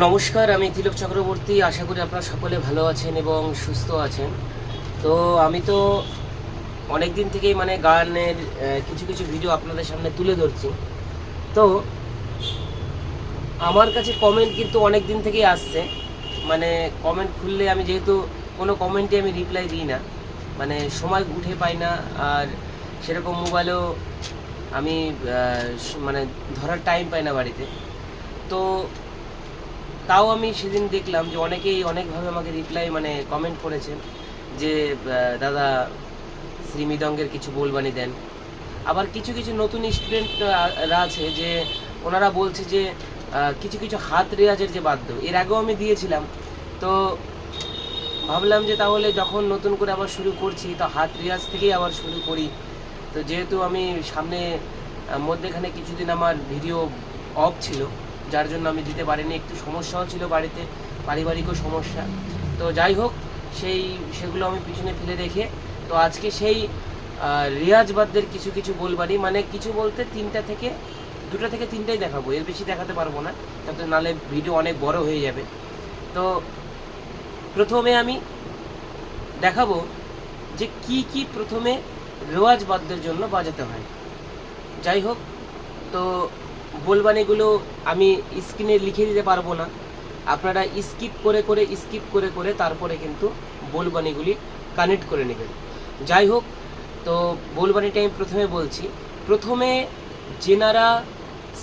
নমস্কার, আমি তিলক চক্রবর্তী। আশা করি আপনারা সকলে ভালো আছেন এবং সুস্থ আছেন। তো আমি তো অনেক দিন থেকেই মানে গানের কিছু কিছু ভিডিও আপনাদের সামনে তুলে ধরছি। তো আমার কাছে কমেন্ট কিন্তু অনেক দিন থেকেই আসছে। মানে কমেন্ট খুললে আমি যেহেতু কোনো কমেন্টে আমি রিপ্লাই দিই না। মানে সময় উঠে পাই না, আর সেরকম মোবাইলেও আমি মানে ধরার টাইম পাই না বাড়িতে। তো তাও আমি সেদিন দেখলাম যে অনেকেই অনেকভাবে আমাকে রিপ্লাই মানে কমেন্ট করেছেন যে দাদা শ্রী মৃদঙ্গের কিছু বলবানি দেন। আবার কিছু কিছু নতুন স্টুডেন্টরা আছে যে, ওনারা বলছে যে কিছু কিছু হাত রেওয়াজের যে বাদ্য, এর আগেও আমি দিয়েছিলাম। তো ভাবলাম যে তাহলে যখন নতুন করে আবার শুরু করছি, তো হাত রেওয়াজ থেকেই আবার শুরু করি। তো যেহেতু আমি সামনে মধ্যেখানে কিছুদিন আমার ভিডিও অফ ছিল যার জন্য আমি দিতে পারিনি। একটু সমস্যাও ছিল বাড়িতে পারিবারিকও সমস্যা। তো যাই হোক সেই সেগুলো আমি পিছনে ফেলে রেখে তো আজকে সেই আহ, রেয়াজ কিছু কিছু বলবারই মানে কিছু বলতে তিনটা থেকে দুটো থেকে তিনটাই দেখাবো। এর বেশি দেখাতে পারব না তাতে নালে ভিডিও অনেক বড় হয়ে যাবে। তো প্রথমে আমি দেখাবো যে কি কি প্রথমে রেওয়াজ বাদ্যের জন্য বাজাতে হয়। যাই হোক তো বলবানিগুলো আমি স্ক্রিনে লিখে দিতে পারব না। আপনারা স্কিপ করে করে, স্কিপ করে করে তারপরে কিন্তু বলবানিগুলি কানেক্ট করে নেবেন। যাই হোক, তো বলবানিটা আমি প্রথমে বলছি। প্রথমে যেনারা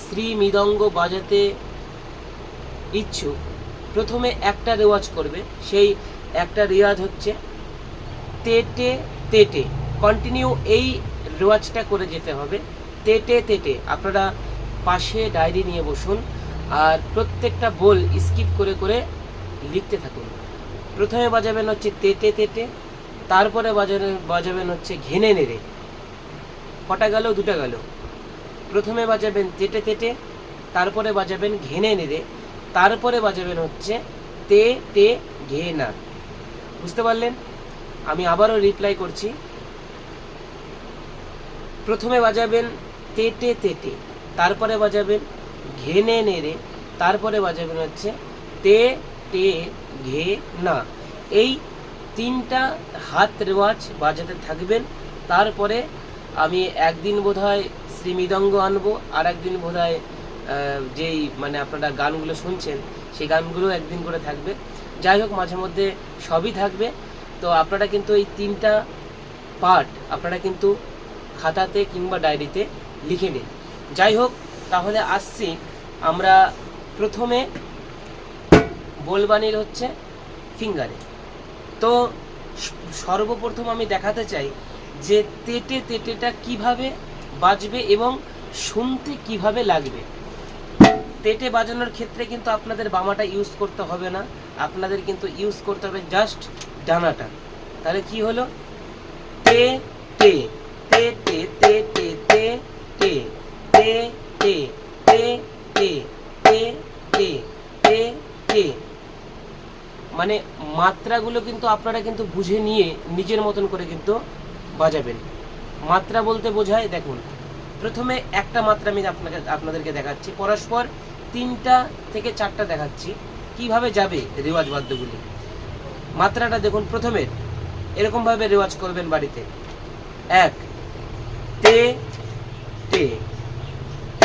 শ্রী মৃদঙ্গ বাজাতে ইচ্ছুক, প্রথমে একটা রেওয়াজ করবে। সেই একটা রেওয়াজ হচ্ছে, তেটে তেটে। কন্টিনিউ এই রেওয়াজটা করে যেতে হবে। তেটে তেটে। আপনারা পাশে ডায়েরি নিয়ে বসুন আর প্রত্যেকটা বল স্কিপ করে করে লিখতে থাকুন। প্রথমে বাজাবেন হচ্ছে তেটে তেটে তারপরে বাজাবেন বাজাবেন হচ্ছে ঘেনে নেড়ে। কটা গেল? দুটা গেল। প্রথমে বাজাবেন তেটে তেটে তারপরে বাজাবেন ঘেনে নেড়ে, তারপরে বাজাবেন হচ্ছে তে তে ঘে না বুঝতে পারলেন? আমি আবারও রিপ্লাই করছি। প্রথমে বাজাবেন তেটে তেটে তারপরে বাজাবেন ঘেনে নেড়ে তারপরে বাজাবেন হচ্ছে তে টে ঘে না। এই তিনটা হাত রেওয়াজ বাজাতে থাকবেন। তারপরে আমি একদিন বোধহয় শ্রী মৃদঙ্গ আনব আর একদিন বোধহয় আহ, যেই মানে আপনারা গানগুলো শুনছেন সেই গানগুলো একদিন করে থাকবে। যাই হোক মাঝে মধ্যে সবই থাকবে। তো আপনারা কিন্তু এই তিনটা পার্ট আপনারা কিন্তু খাতাতে কিংবা ডায়েরিতে লিখে নিন। যাই হোক তাহলে আসছি। আমরা প্রথমে বলবানির হচ্ছে ফিঙ্গারে। তো সর্বপ্রথম আমি দেখাতে চাই যে তেটে তেটেটা কীভাবে বাজবে এবং শুনতে কীভাবে লাগবে। তেটে বাজানোর ক্ষেত্রে কিন্তু আপনাদের বামাটা ইউজ করতে হবে না। আপনাদের কিন্তু ইউজ করতে হবে জাস্ট ডানাটা। তাহলে কি হলো? তে তে তে তে তে তে তে তে। তে তে তে তে তে তে তে মানে মাত্রাগুলো কিন্তু আপনারা কিন্তু বুঝে নিয়ে নিজের মতন করে কিন্তু বাজাবেন মাত্রা বলতে বোঝায় দেখুন প্রথমে একটা মাত্রা আমি আপনাকে আপনাদেরকে দেখাচ্ছি পরস্পর তিনটা থেকে চারটা দেখাচ্ছি কীভাবে যাবে রেওয়াজ বাদ্যগুলি মাত্রাটা দেখুন প্রথমে এরকম ভাবে রেওয়াজ করবেন বাড়িতে এক তে তে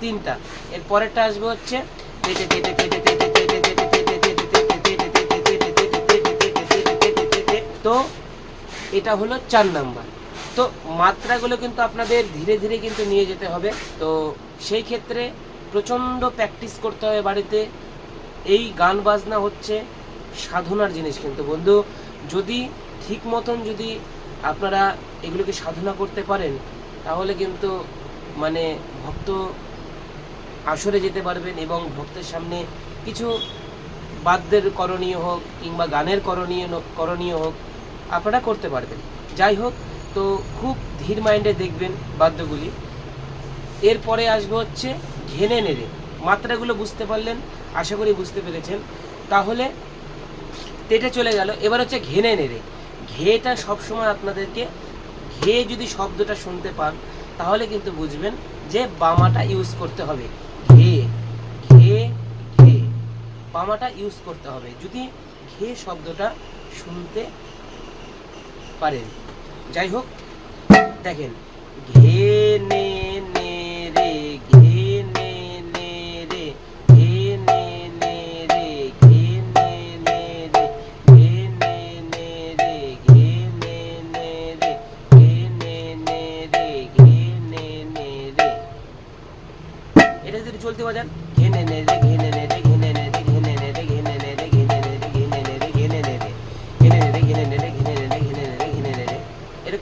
তিনটা এর পরেরটা আসবে হচ্ছে তো এটা হলো চার নাম্বার তো মাত্রাগুলো কিন্তু আপনাদের ধীরে ধীরে কিন্তু নিয়ে যেতে হবে তো সেই ক্ষেত্রে প্রচণ্ড প্র্যাকটিস করতে হবে বাড়িতে এই গান বাজনা হচ্ছে সাধনার জিনিস কিন্তু বন্ধু যদি ঠিক মতন যদি আপনারা এগুলোকে সাধনা করতে পারেন তাহলে কিন্তু মানে ভক্ত আসরে যেতে পারবেন এবং ভক্তের সামনে কিছু বাদ্যের করণীয় হোক কিংবা গানের করণীয় করণীয় হোক আপনারা করতে পারবেন। যাই হোক, তো খুব ধীর মাইন্ডে দেখবেন বাদ্যগুলি। এরপরে আসবে হচ্ছে ঘেনে নেড়ে। মাত্রাগুলো বুঝতে পারলেন, আশা করি বুঝতে পেরেছেন। তাহলে তেটে চলে গেল। এবার হচ্ছে ঘেনে নেড়ে। ঘেটা সবসময় আপনাদেরকে, ঘে যদি শব্দটা শুনতে পান, তাহলে কিন্তু বুঝবেন যে বামাটা ইউজ করতে হবে। বামাটা ইউজ করতে হবে যদি ঘে শব্দটা শুনতে পারেন। যাই হোক দেখেন ঘে নে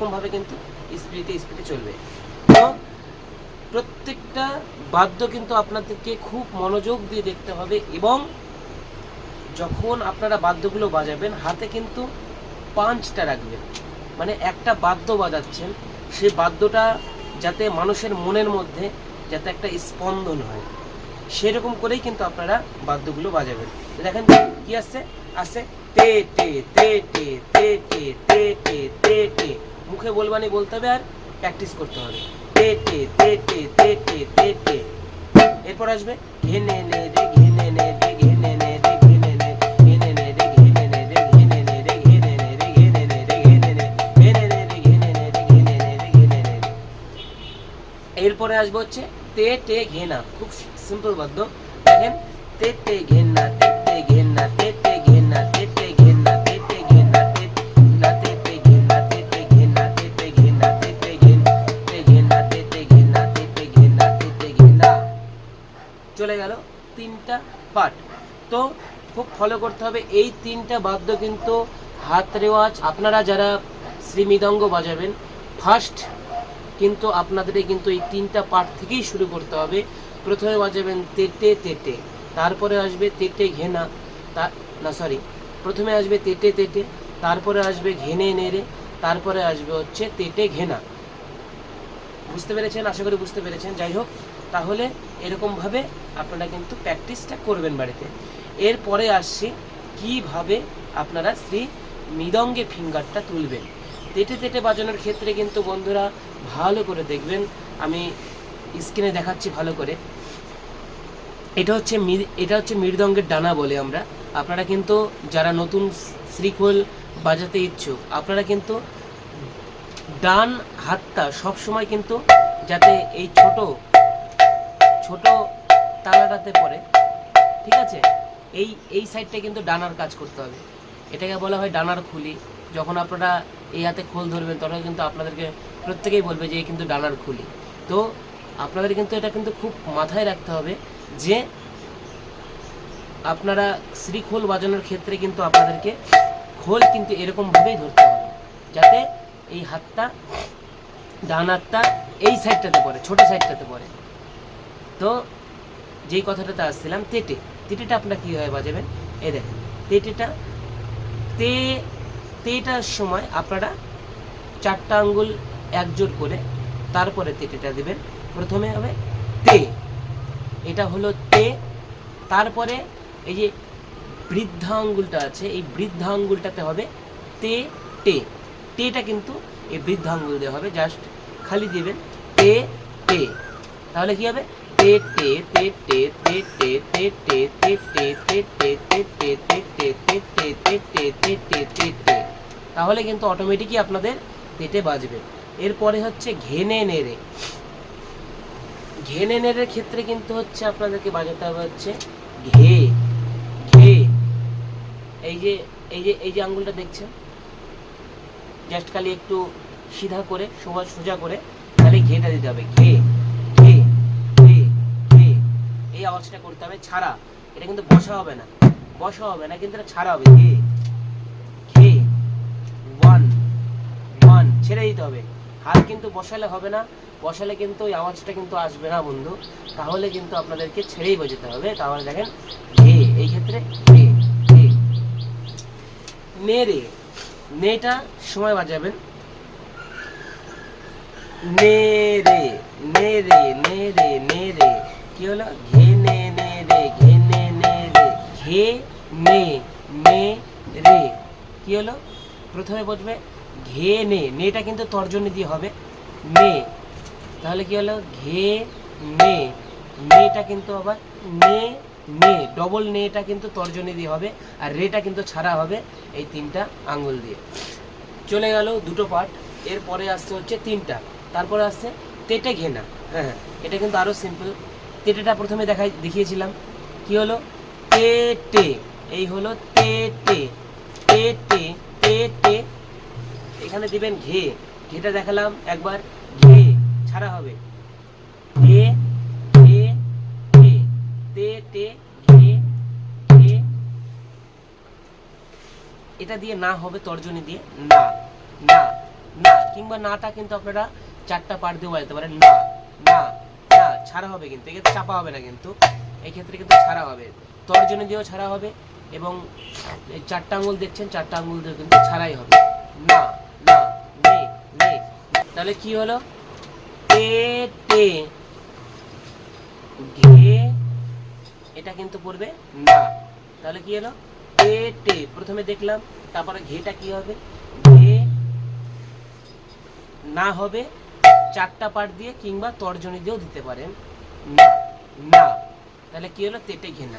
এরকম ভাবে কিন্তু স্পিডে স্পিডে চলবে তো প্রত্যেকটা বাদ্য কিন্তু আপনাদেরকে খুব মনোযোগ দিয়ে দেখতে হবে এবং যখন আপনারা বাদ্যগুলো বাজাবেন হাতে কিন্তু পাঁচটা রাখবেন মানে একটা বাদ্য বাজাচ্ছেন সেই বাদ্যটা যাতে মানুষের মনের মধ্যে যাতে একটা স্পন্দন হয় সেরকম করেই কিন্তু আপনারা বাদ্যগুলো বাজাবেন তো দেখেন কি আসছে আসছে তে টে তে টে তে টে তে টে তে টে মুখে বলবানি বলতে হবে আর প্র্যাকটিস করতে হবে তে তে তে তে এরপর আসবে ঘেনে নে রে ঘেনে নে রে ঘেনে নে রে ঘেনে নে ঘেনে নে রে ঘেনে নে রে ঘেনে নে রে ঘেনে নে রে ঘেনে নে রে ঘেনে নে ঘেনে নে রে ঘেনে নে রে ঘেনে নে রে ঘেনে নে এরপরে আসবে হচ্ছে তে টে ঘেনা খুব সিম্পল বাদ্য দেখেন তে টে ঘেনা তে পার্ট তো খুব ফলো করতে হবে। এই তিনটা বাদ্য কিন্তু হাত রেওয়াজ। আপনারা যারা শ্রীমৃদঙ্গ বাজাবেন ফার্স্ট কিন্তু আপনাদের কিন্তু এই তিনটা পার্ট থেকেই শুরু করতে হবে। প্রথমে বাজাবেন তেটে তেটে, তারপরে আসবে তেটে ঘেনা, তা না সরি প্রথমে আসবে তেটে তেটে, তারপরে আসবে ঘেনে নেড়ে, তারপরে আসবে হচ্ছে তেটে ঘেনা। বুঝতে পেরেছেন? আশা করি বুঝতে পেরেছেন। যাই হোক, তাহলে এরকমভাবে আপনারা কিন্তু প্র্যাকটিসটা করবেন বাড়িতে। এরপরে আসছি, কীভাবে আপনারা শ্রী মৃদঙ্গে ফিঙ্গারটা তুলবেন। তেটে তেটে বাজানোর ক্ষেত্রে কিন্তু বন্ধুরা ভালো করে দেখবেন। আমি স্ক্রিনে দেখাচ্ছি ভালো করে। এটা হচ্ছে এটা হচ্ছে মৃদঙ্গের ডানা বলে আমরা। আপনারা কিন্তু যারা নতুন শ্রীখোল বাজাতে ইচ্ছুক, আপনারা কিন্তু ডান হাতটা সবসময় কিন্তু যাতে এই ছোট ছোট তালাটাতে পড়ে, ঠিক আছে? এই এই সাইডটা কিন্তু ডানার কাজ করতে হবে। এটাকে বলা হয় ডানার খুলি। যখন আপনারা এই হাতে খোল ধরবেন, তখন কিন্তু আপনাদেরকে প্রত্যেকেই বলবে যে এই কিন্তু ডানার খুলি। তো আপনাদের কিন্তু এটা কিন্তু খুব মাথায় রাখতে হবে যে আপনারা শ্রীখোল বাজানোর ক্ষেত্রে কিন্তু আপনাদেরকে খোল কিন্তু এরকমভাবেই ধরতে হবে, যাতে এই হাতটা, ডান হাতটা এই সাইডটাতে পড়ে, ছোট সাইডটাতে পড়ে। তো যেই কথাটাতে আসছিলাম, তেটে। তেটেটা আপনারা কীভাবে বাজাবেন? এ দেখেন, তেটেটা, তে, তেটার সময় আপনারা চারটা আঙ্গুল একজোট করে তারপরে তেটেটা দেবেন। প্রথমে হবে তে। এটা হলো তে। তারপরে এই যে বৃদ্ধা আঙ্গুলটা আছে, এই বৃদ্ধা আঙ্গুলটাতে হবে তে টে টেটা কিন্তু এই বৃদ্ধা আঙ্গুল দেওয়া হবে, জাস্ট খালি দেবেন তে টে তাহলে কি হবে? তাহলে কিন্তু অটোমেটিকই আপনাদের তেটে বাজবে। এরপরে হচ্ছে ঘেনে নেড়ে। ঘেনে নেড়ের ক্ষেত্রে কিন্তু হচ্ছে আপনাদেরকে বাজাতে হবে হচ্ছে ঘে। ঘে। এই যে এই যে এই যে আঙ্গুলটা দেখছেন? জাস্ট খালি একটু সিধা করে, সোজা সোজা করে খালি ঘেটা দিতে হবে। ঘে। এই আওয়াজটা করতে হবে, ছাড়া। এটা কিন্তু বসা হবে না। বসা হবে না, কিন্তু এটা ছাড়া হবে। ঘে ঘে ওয়ান। ওয়ান, ছেড়ে দিতে হবে। হাত কিন্তু বসালে হবে না। বসালে কিন্তু ওই আওয়াজটা কিন্তু আসবে না, বন্ধু। তাহলে কিন্তু আপনাদেরকে ছেড়েই বোঝাতে হবে। তাহলে দেখেন ঘে এই ক্ষেত্রে ঘে নে রে নেটা সময় বাজাবেন নে রে নে রে নে রে নে রে কি হলো? ঘে ঘে। ঘে নে নে রে। কি হলো? প্রথমে বসবে ঘে নে। নেটা কিন্তু তর্জনী দিয়ে হবে। নে। তাহলে কি হলো? ঘে নে। নেটা কিন্তু আবার নে নে। ডবল নেটা কিন্তু তর্জনী দিয়ে হবে আর রেটা কিন্তু ছাড়া হবে এই তিনটা আঙ্গুল দিয়ে। চলে গেল দুটো পার্ট এরপরে আসছে হচ্ছে তিনটা। তারপরে আসছে তেটে ঘেনা। হ্যাঁ হ্যাঁ, এটা কিন্তু আরও সিম্পল তেটেটা প্রথমে দেখাই দেখিয়েছিলাম। কি হলো? তেটে, এই হলো তেটে তেটে তেটে। এখানে দিবেন ঘে, ঘেটা দেখালাম একবার, ঘে ছাড়া হবে। ঘে ঘে ঘে তে টে ঘে ঘে। এটা দিয়ে না হবে তর্জনী দিয়ে, না না না, কিংবা নাটা কিন্তু আপনারা চারটা পার দিয়ে বাজাতে পারেন, না না না, ছাড়া হবে কিন্তু এক্ষেত্রে চাপা হবে না কিন্তু, এক্ষেত্রে কিন্তু ছাড়া হবে। তর্জনী দিয়েও ছাড়া হবে এবং এই চারটা আঙুল দেখছেন, চারটা আঙুল দিয়ে কিন্তু ছাড়াই হবে। না না, নে নে। তাহলে কি হলো? তে তে। ঘে। এটা কিন্তু পড়বে না। তাহলে কি হলো? তে প্রথমে দেখলাম, তারপরে ঘেটা কি হবে? ঘে। না হবে, চারটা পাট দিয়ে কিংবা তর্জনী দিয়েও দিতে পারেন। না না। তাহলে কি হলো? তেটে ঘেনা।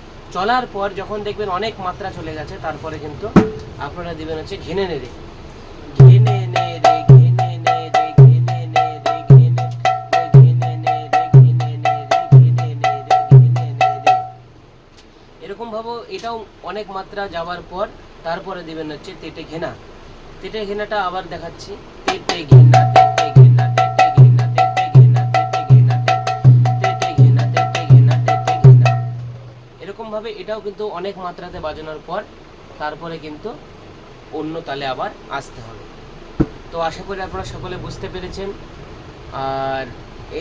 চলার পর যখন দেখবেন অনেক মাত্রা চলে গেছে, তারপরে কিন্তু আপনারা দিবেন হচ্ছে ঘেনে নে রে ঘেনে নে রে ঘেনে নে রে ঘেনে নে রে ঘেনে ঘেনে নে রে ঘেনে নে রে ঘেনে নে রে ঘেনে নে রে এরকম ভাবে এটাও অনেক মাত্রা যাওয়ার পর তারপরে দিবেন হচ্ছে তেটে ঘেনা। তেটে ঘেনাটা আবার দেখাচ্ছি। তেটে ঘেনা। এরকম ভাবে এটাও কিন্তু অনেক মাত্রাতে বাজানোর পর তারপরে কিন্তু অন্য তালে আবার আসতে হবে। তো আশা করি আপনারা সকলে বুঝতে পেরেছেন। আর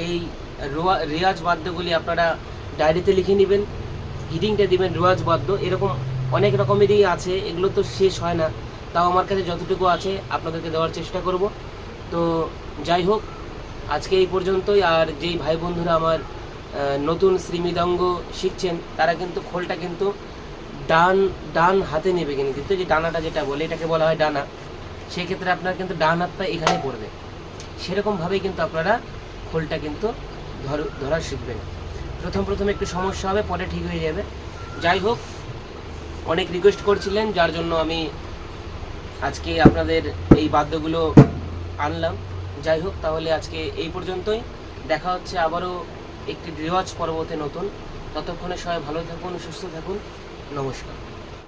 এই রেওয়াজ বাদ্যগুলি আপনারা ডায়েরিতে লিখে নেবেন, হিডিংটা দিবেন রেওয়াজ বাদ্য। এরকম অনেক রকমেরই আছে, এগুলো তো শেষ হয় না। তাও আমার কাছে যতটুকু আছে আপনাদেরকে দেওয়ার চেষ্টা করব। তো যাই হোক, আজকে এই পর্যন্তই। আর যেই ভাই বন্ধুরা আমার নতুন শ্রীমৃদঙ্গ শিখছেন, তারা কিন্তু খোলটা কিন্তু ডান ডান হাতে নেবে কিন্তু। যে ডানাটা যেটা বলে, এটাকে বলা হয় ডানা। সেক্ষেত্রে আপনার কিন্তু ডান হাতটা এখানে পড়বে। সেরকমভাবেই কিন্তু আপনারা খোলটা কিন্তু ধর- ধরা শিখবেন। প্রথম প্রথম একটু সমস্যা হবে, পরে ঠিক হয়ে যাবে। যাই হোক, অনেক রিকোয়েস্ট করছিলেন, যার জন্য আমি আজকে আপনাদের এই বাদ্যগুলো আনলাম। যাই হোক, তাহলে আজকে এই পর্যন্তই। দেখা হচ্ছে আবারও একটি রেওয়াজ পর্বতে নতুন। ততক্ষণে সবাই ভালো থাকুন সুস্থ থাকুন। নমস্কার।